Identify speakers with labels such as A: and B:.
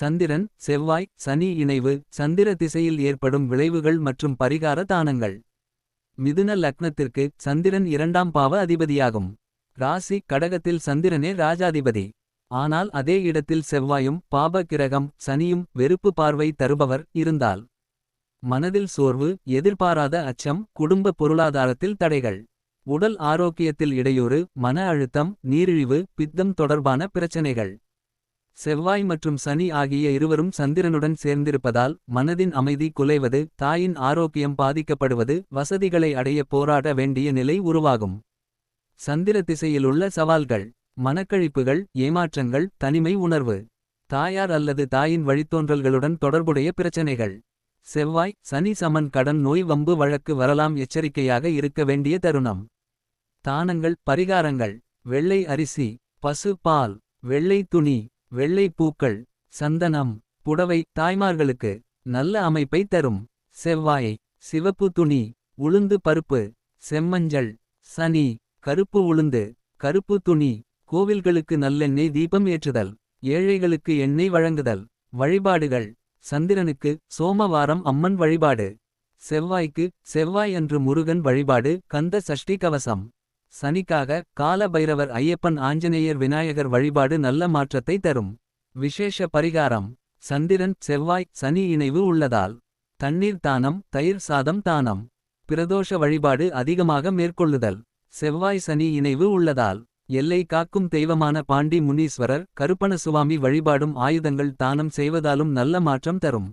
A: சந்திரன் செவ்வாய் சனி இணைவு சந்திர திசையில் ஏற்படும் விளைவுகள் மற்றும் பரிகார தானங்கள். மிதுன லக்னத்திற்கு சந்திரன் இரண்டாம் பாவ அதிபதியாகும். ராசி கடகத்தில் சந்திரனே ராஜாதிபதி. ஆனால் அதே இடத்தில் செவ்வாயும் பாப கிரகம் சனியும் வெறுப்பு பார்வை தருபவர் இருந்தால். மனதில் சோர்வு எதிர்பாராத அச்சம் குடும்ப பொருளாதாரத்தில் தடைகள். உடல் ஆரோக்கியத்தில் இடையூறு மன அழுத்தம் நீரிழிவு பித்தம் தொடர்பான பிரச்சனைகள். செவ்வாய் மற்றும் சனி ஆகிய இருவரும் சந்திரனுடன் சேர்ந்திருப்பதால் மனதின் அமைதி குலைவது தாயின் ஆரோக்கியம் பாதிக்கப்படுவது வசதிகளை அடைய போராட வேண்டிய நிலை உருவாகும். சந்திர திசையிலுள்ள சவால்கள் மனக்கழிப்புகள் ஏமாற்றங்கள் தனிமை உணர்வு. தாயார் அல்லது தாயின் வழித்தோன்றல்களுடன் தொடர்புடைய பிரச்சனைகள். செவ்வாய் சனி சமன் கடன் நோய் வம்பு வழக்கு வரலாம் எச்சரிக்கையாக இருக்க வேண்டிய தருணம். தானங்கள் பரிகாரங்கள் வெள்ளை அரிசி பசு பால் வெள்ளை துணி வெள்ளை பூக்கள் சந்தனம் புடவை தாய்மார்களுக்கு நல்ல அமைப்பை தரும். செவ்வாய் சிவப்பு துணி உளுந்து பருப்பு செம்மஞ்சள் சனி கருப்பு உளுந்து கருப்பு துணி கோவில்களுக்கு நல்லெண்ணெய் தீபம் ஏற்றுதல். ஏழைகளுக்கு எண்ணெய் வழங்குதல். வழிபாடுகள். சந்திரனுக்கு சோமவாரம் அம்மன் வழிபாடு. செவ்வாய்க்கு செவ்வாய் அன்று முருகன் வழிபாடு. கந்த சஷ்டி கவசம். சனிக்காக கால பைரவர் ஐயப்பன் ஆஞ்சநேயர் விநாயகர் வழிபாடு நல்ல மாற்றத்தை தரும். விசேஷ பரிகாரம். சந்திரன் செவ்வாய் சனி இணைவு உள்ளதால். தண்ணீர் தானம் தயிர் சாதம் தானம். பிரதோஷ வழிபாடு அதிகமாக மேற்கொள்ளுதல். செவ்வாய் சனி இணைவு உள்ளதால். எல்லை காக்கும் தெய்வமான பாண்டி முனீஸ்வரர் கருப்பணசுவாமி வழிபாடும் ஆயுதங்கள் தானம் செய்வதாலும் நல்ல மாற்றம் தரும்.